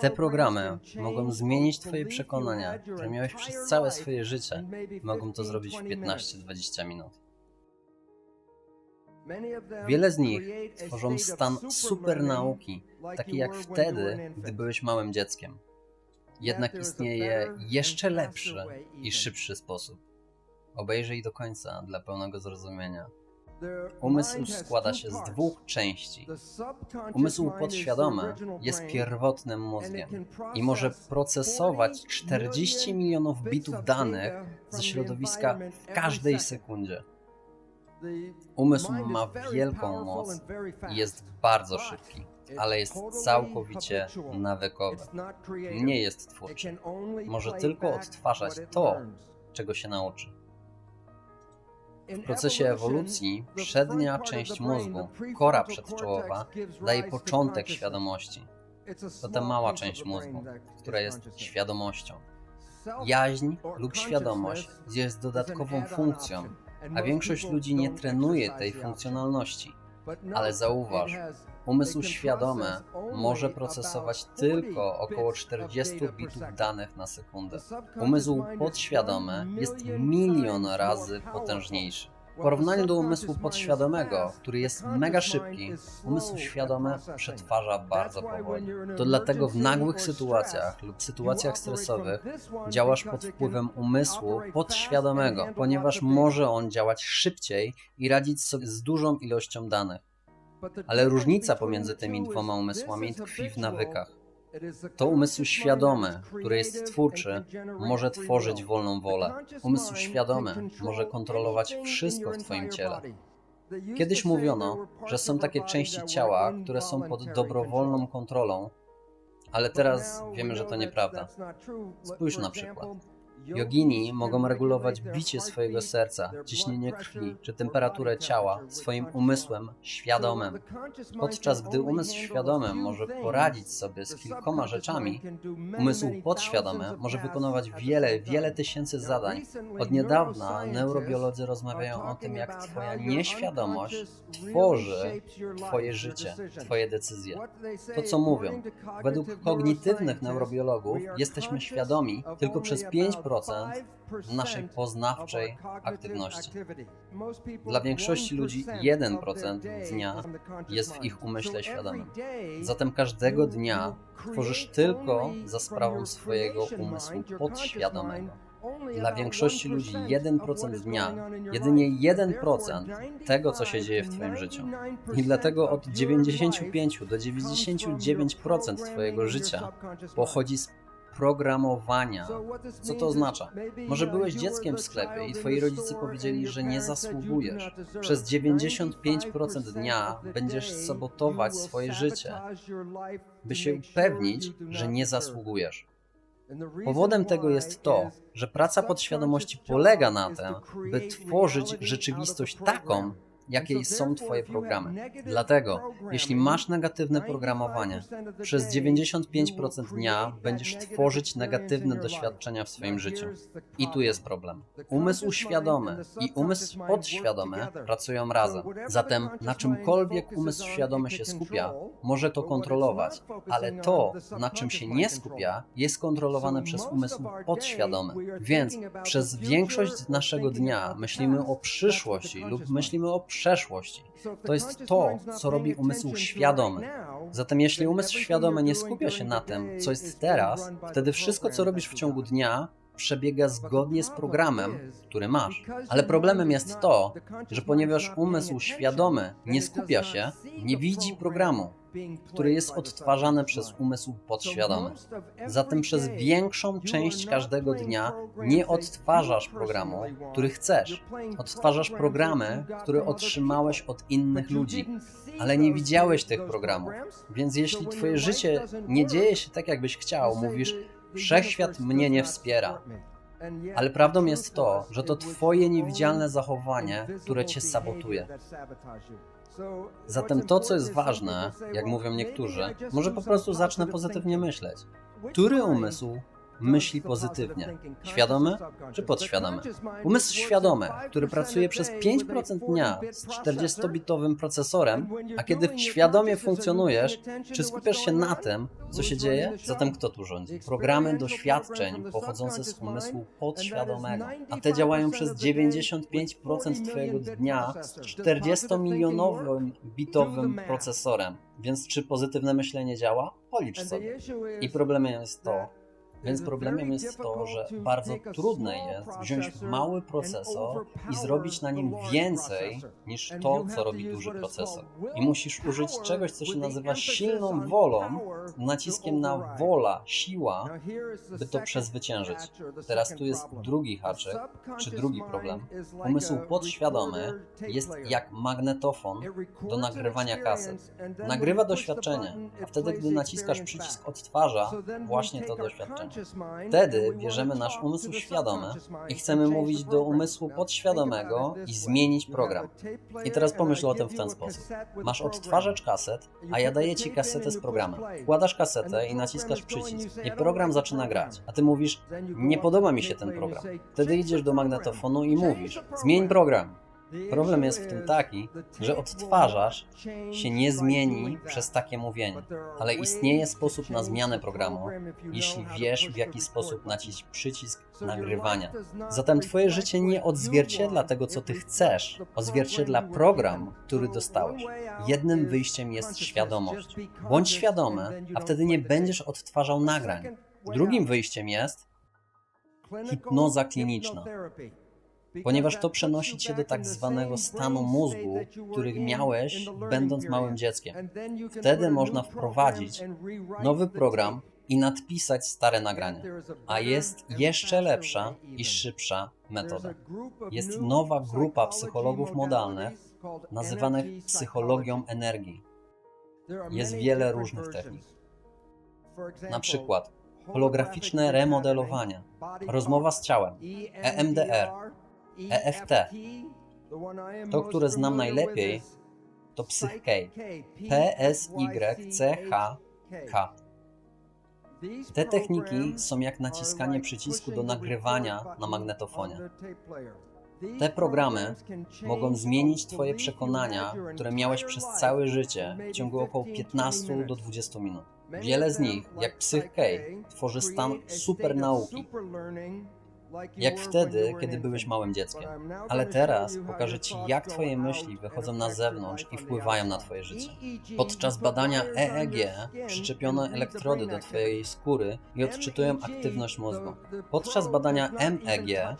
Te programy mogą zmienić Twoje przekonania, które miałeś przez całe swoje życie. Mogą to zrobić w 15-20 minut. Wiele z nich tworzą stan super nauki, taki jak wtedy, gdy byłeś małym dzieckiem. Jednak istnieje jeszcze lepszy i szybszy sposób. Obejrzyj do końca dla pełnego zrozumienia. Umysł składa się z dwóch części. Umysł podświadomy jest pierwotnym mózgiem i może procesować 40 milionów bitów danych ze środowiska w każdej sekundzie. Umysł ma wielką moc i jest bardzo szybki, ale jest całkowicie nawykowy. Nie jest twórczy. Może tylko odtwarzać to, czego się nauczy. W procesie ewolucji przednia część mózgu, kora przedczołowa, daje początek świadomości. To ta mała część mózgu, która jest świadomością. Jaźń lub świadomość jest dodatkową funkcją, a większość ludzi nie trenuje tej funkcjonalności. Ale zauważ, umysł świadomy może procesować tylko około 40 bitów danych na sekundę. Umysł podświadomy jest milion razy potężniejszy. W porównaniu do umysłu podświadomego, który jest mega szybki, umysł świadomy przetwarza bardzo powoli. To dlatego w nagłych sytuacjach lub sytuacjach stresowych działasz pod wpływem umysłu podświadomego, ponieważ może on działać szybciej i radzić sobie z dużą ilością danych. Ale różnica pomiędzy tymi dwoma umysłami tkwi w nawykach. To umysł świadomy, który jest twórczy, może tworzyć wolną wolę. Umysł świadomy może kontrolować wszystko w Twoim ciele. Kiedyś mówiono, że są takie części ciała, które są pod dobrowolną kontrolą, ale teraz wiemy, że to nieprawda. Spójrz na przykład. Jogini mogą regulować bicie swojego serca, ciśnienie krwi czy temperaturę ciała swoim umysłem świadomym. Podczas gdy umysł świadomy może poradzić sobie z kilkoma rzeczami, umysł podświadomy może wykonywać wiele, wiele tysięcy zadań. Od niedawna neurobiolodzy rozmawiają o tym, jak Twoja nieświadomość tworzy Twoje życie, Twoje decyzje. To co mówią. Według kognitywnych neurobiologów jesteśmy świadomi tylko przez 5% naszej poznawczej aktywności. Dla większości ludzi 1% dnia jest w ich umyśle świadomym. Zatem każdego dnia tworzysz tylko za sprawą swojego umysłu podświadomego. Dla większości ludzi 1% dnia, jedynie 1% tego, co się dzieje w Twoim życiu. I dlatego od 95 do 99% Twojego życia pochodzi z programowania. Co to oznacza? Może byłeś dzieckiem w sklepie i twoi rodzice powiedzieli, że nie zasługujesz. Przez 95% dnia będziesz sabotować swoje życie, by się upewnić, że nie zasługujesz. Powodem tego jest to, że praca podświadomości polega na tym, by tworzyć rzeczywistość taką, jakiej są Twoje programy. Dlatego, jeśli masz negatywne programowanie, przez 95% dnia będziesz tworzyć negatywne doświadczenia w swoim życiu. I tu jest problem. Umysł świadomy i umysł podświadomy pracują razem. Zatem na czymkolwiek umysł świadomy się skupia, może to kontrolować, ale to, na czym się nie skupia, jest kontrolowane przez umysł podświadomy. Więc przez większość naszego dnia myślimy o przyszłości lub myślimy o przeszłości. To jest to, co robi umysł świadomy. Zatem jeśli umysł świadomy nie skupia się na tym, co jest teraz, wtedy wszystko, co robisz w ciągu dnia, przebiega zgodnie z programem, który masz. Ale problemem jest to, że ponieważ umysł świadomy nie skupia się, nie widzi programu, który jest odtwarzany przez umysł podświadomy. Zatem przez większą część każdego dnia nie odtwarzasz programu, który chcesz. Odtwarzasz programy, które otrzymałeś od innych ludzi, ale nie widziałeś tych programów. Więc jeśli twoje życie nie dzieje się tak, jakbyś chciał, mówisz, wszechświat mnie nie wspiera. Ale prawdą jest to, że to Twoje niewidzialne zachowanie, które Cię sabotuje. Zatem to, co jest ważne, jak mówią niektórzy, może po prostu zacznę pozytywnie myśleć. Który umysł myśli pozytywnie. Świadomy czy podświadomy? Umysł świadomy, który pracuje przez 5% dnia z 40-bitowym procesorem, a kiedy świadomie funkcjonujesz, czy skupiasz się na tym, co się dzieje? Zatem kto tu rządzi? Programy doświadczeń pochodzące z umysłu podświadomego, a te działają przez 95% Twojego dnia z 40-milionowym bitowym procesorem. Więc czy pozytywne myślenie działa? Policz sobie. I problemem jest to, więc problemem jest to, że bardzo trudne jest wziąć mały procesor i zrobić na nim więcej niż to, co robi duży procesor. I musisz użyć czegoś, co się nazywa silną wolą, naciskiem na wola, siła, by to przezwyciężyć. Teraz tu jest drugi haczyk, czy drugi problem. Umysł podświadomy jest jak magnetofon do nagrywania kaset. Nagrywa doświadczenie, a wtedy, gdy naciskasz przycisk odtwarza właśnie to doświadczenie. Wtedy bierzemy nasz umysł świadomy i chcemy mówić do umysłu podświadomego i zmienić program. I teraz pomyśl o tym w ten sposób. Masz odtwarzacz kaset, a ja daję ci kasetę z programem. Wkładasz kasetę i naciskasz przycisk. I program zaczyna grać. A ty mówisz, nie podoba mi się ten program. Wtedy idziesz do magnetofonu i mówisz, zmień program. Problem jest w tym taki, że odtwarzacz się nie zmieni przez takie mówienie, ale istnieje sposób na zmianę programu, jeśli wiesz w jaki sposób nacisk przycisk nagrywania. Zatem twoje życie nie odzwierciedla tego, co ty chcesz, odzwierciedla program, który dostałeś. Jednym wyjściem jest świadomość. Bądź świadomy, a wtedy nie będziesz odtwarzał nagrań. Drugim wyjściem jest hipnoza kliniczna ponieważ to przenosi cię do tak zwanego stanu mózgu, których miałeś, będąc małym dzieckiem. Wtedy można wprowadzić nowy program i nadpisać stare nagrania. A jest jeszcze lepsza i szybsza metoda. Jest nowa grupa psychologów modalnych, nazywanych psychologią energii. Jest wiele różnych technik. Na przykład holograficzne remodelowanie, rozmowa z ciałem, EMDR, EFT. To, które znam najlepiej, to PsychK. P-S-Y-C-H-K. Te techniki są jak naciskanie przycisku do nagrywania na magnetofonie. Te programy mogą zmienić Twoje przekonania, które miałeś przez całe życie w ciągu około 15 do 20 minut. Wiele z nich, jak PsychK, tworzy stan super nauki, jak wtedy, kiedy byłeś małym dzieckiem. Ale teraz pokażę Ci, jak Twoje myśli wychodzą na zewnątrz i wpływają na Twoje życie. Podczas badania EEG przyczepiono elektrody do Twojej skóry i odczytują aktywność mózgu. Podczas badania MEG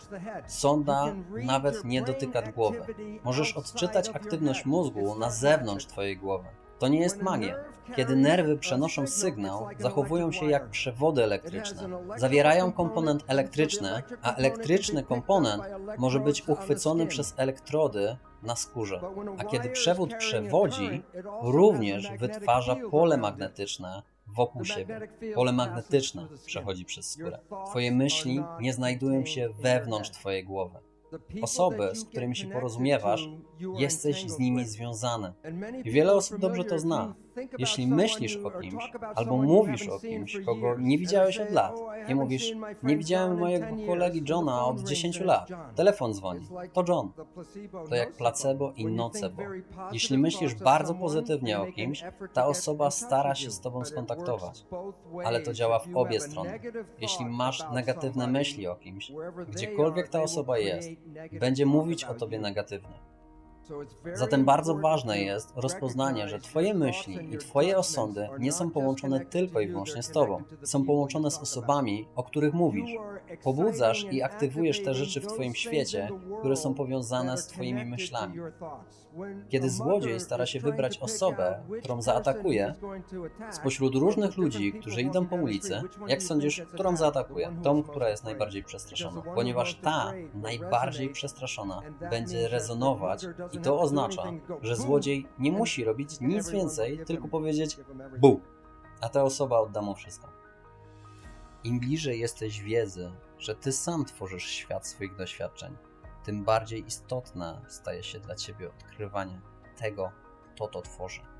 sonda nawet nie dotyka głowy. Możesz odczytać aktywność mózgu na zewnątrz Twojej głowy. To nie jest magia. Kiedy nerwy przenoszą sygnał, zachowują się jak przewody elektryczne. Zawierają komponent elektryczny, a elektryczny komponent może być uchwycony przez elektrody na skórze. A kiedy przewód przewodzi, również wytwarza pole magnetyczne wokół siebie. Pole magnetyczne przechodzi przez skórę. Twoje myśli nie znajdują się wewnątrz Twojej głowy. Osoby, z którymi się porozumiewasz, jesteś z nimi związany. I wiele osób dobrze to zna. Jeśli myślisz o kimś, albo mówisz o kimś, kogo nie widziałeś od lat, i mówisz, nie widziałem mojego kolegi Johna od 10 lat, telefon dzwoni, to John. To jak placebo i nocebo. Jeśli myślisz bardzo pozytywnie o kimś, ta osoba stara się z tobą skontaktować, ale to działa w obie strony. Jeśli masz negatywne myśli o kimś, gdziekolwiek ta osoba jest, będzie mówić o tobie negatywnie. Zatem bardzo ważne jest rozpoznanie, że Twoje myśli i Twoje osądy nie są połączone tylko i wyłącznie z Tobą. Są połączone z osobami, o których mówisz. Pobudzasz i aktywujesz te rzeczy w Twoim świecie, które są powiązane z Twoimi myślami. Kiedy złodziej stara się wybrać osobę, którą zaatakuje, spośród różnych ludzi, którzy idą po ulicy, jak sądzisz, którą zaatakuje? Tą, która jest najbardziej przestraszona. Ponieważ ta najbardziej przestraszona będzie rezonować i to oznacza, że złodziej nie musi robić nic więcej, tylko powiedzieć bu, a ta osoba odda mu wszystko. Im bliżej jesteś wiedzy, że ty sam tworzysz świat swoich doświadczeń, tym bardziej istotne staje się dla ciebie odkrywanie tego, kto to tworzy.